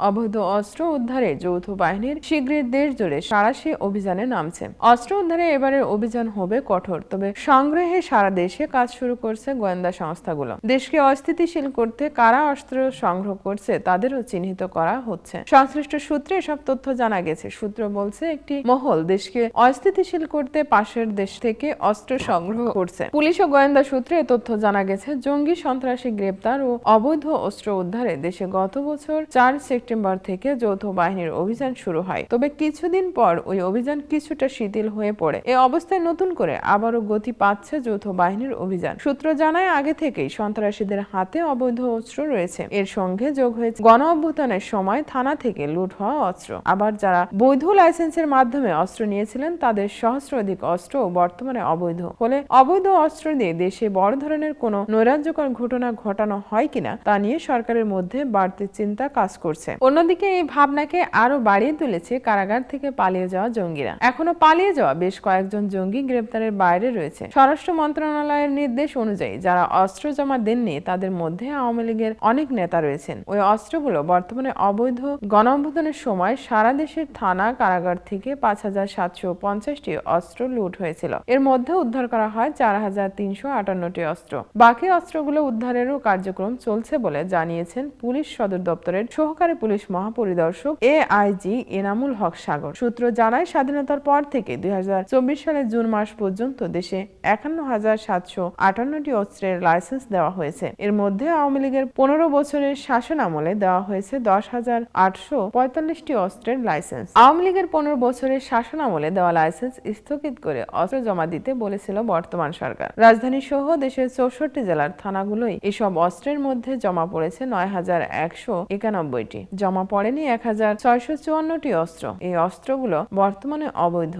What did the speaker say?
অবৈধ অস্ত্র উদ্ধারে যৌথ বাহিনীর শীঘ্রই দেশ জুড়ে সাঁড়াশি অভিযানে নামছে। অস্ত্র উদ্ধারে এবারের অভিযান হবে কঠোর, তবে সংগ্রহে সারা দেশে কাজ শুরু করছে গোয়েন্দা সংস্থাগুলো। দেশকে অস্থিতিশীল করতে কারা অস্ত্র সংগ্রহ করছে তাদেরও চিহ্নিত করা হচ্ছে। সংশ্লিষ্ট সূত্রে এসব তথ্য জানা গেছে। সূত্র বলছে, একটি মহল দেশকে অস্থিতিশীল করতে পাশের দেশ থেকে অস্ত্র সংগ্রহ করছে। পুলিশ ও গোয়েন্দা সূত্রে তথ্য জানা গেছে, জঙ্গি সন্ত্রাসী গ্রেপ্তার ও অবৈধ অস্ত্র উদ্ধারে দেশে গত বছর চার সেপ্টেম্বর থেকে যৌথ বাহিনীর অভিযান শুরু হয়। তবে কিছুদিন পর ওই অভিযান কিছুটা শিথিল হয়ে পড়ে। এ অবস্থায় নতুন করে আবারও গতি পাচ্ছে যৌথ বাহিনীর অভিযান। সূত্র জানায়, আগে থেকেই সন্ত্রাসীদের হাতে অবৈধ অস্ত্র রয়েছে। এর সঙ্গে যোগ হয়েছে গণ অভ্যুত্থানের সময় থানা থেকে লুট হওয়া অস্ত্র। আবার যারা বৈধ লাইসেন্সের মাধ্যমে অস্ত্র নিয়েছিলেন, তাদের সহস্রাধিক অস্ত্র বর্তমানে অবৈধ। ফলে অবৈধ অস্ত্র দিয়ে দেশে বড় ধরনের কোনো নৈরাজ্যকর ঘটনা ঘটানো হয় কিনা, তা নিয়ে সরকারের মধ্যে বাড়তি চিন্তা কাজ করছে। অন্যদিকে এই ভাবনাকে আরও বাড়িয়ে তুলেছে কারাগার থেকে পালিয়ে যাওয়া জঙ্গিরা। এখনও পালিয়ে যাওয়া বেশ কয়েকজন জঙ্গি গ্রেপ্তারের বাইরে রয়েছে। স্বরাষ্ট্র মন্ত্রণালয়ের নির্দেশ অনুযায়ী যারা অস্ত্র জমা দেননি, তাদের মধ্যে আওয়ামী লীগের অনেক নেতা রয়েছেন। ওই অস্ত্রগুলো বর্তমানে অবৈধ গণঅভ্যুত্থানের সময় সারা দেশের থানা কারাগার থেকে পাঁচ হাজার সাতশো পঞ্চাশটি অস্ত্র লুট হয়েছিল। এর মধ্যে উদ্ধার করা হয় চার হাজার তিনশো আটান্নটি অস্ত্র। বাকি অস্ত্রগুলো উদ্ধারেরও কার্যক্রম চলছে বলে জানিয়েছেন পুলিশ সদর দপ্তরের সহকারী পুলিশ মহাপরিদর্শক এ আইজি এনামুল হক সাগর। সূত্র জানায়, স্বাধীনতার পর থেকে দুই হাজার চব্বিশ সালের জুন মাস পর্যন্ত দেশে একান্ন হাজার সাতশো আটান্নটি অস্ত্রের লাইসেন্স দেওয়া হয়েছে। এর মধ্যে আওয়ামী লীগের পনেরো বছরের শাসন আমলে দেওয়া হয়েছে দশ হাজার আটশো পঁয়তাল্লিশটি অস্ত্রের লাইসেন্স। আওয়ামী লীগের পনেরো বছরের শাসন আমলে দেওয়া লাইসেন্স স্থগিত করে অস্ত্র জমা দিতে বলেছিল বর্তমান সরকার। রাজধানী সহ দেশের চৌষট্টি জেলার থানাগুলোই এসব অস্ত্রের মধ্যে জমা পড়েছে নয় হাজার একশো একানব্বইটি। জমা পড়েনি এক হাজার ছয়শো চুয়ান্নটি অস্ত্র। এই অস্ত্রগুলো বর্তমানে অবৈধ।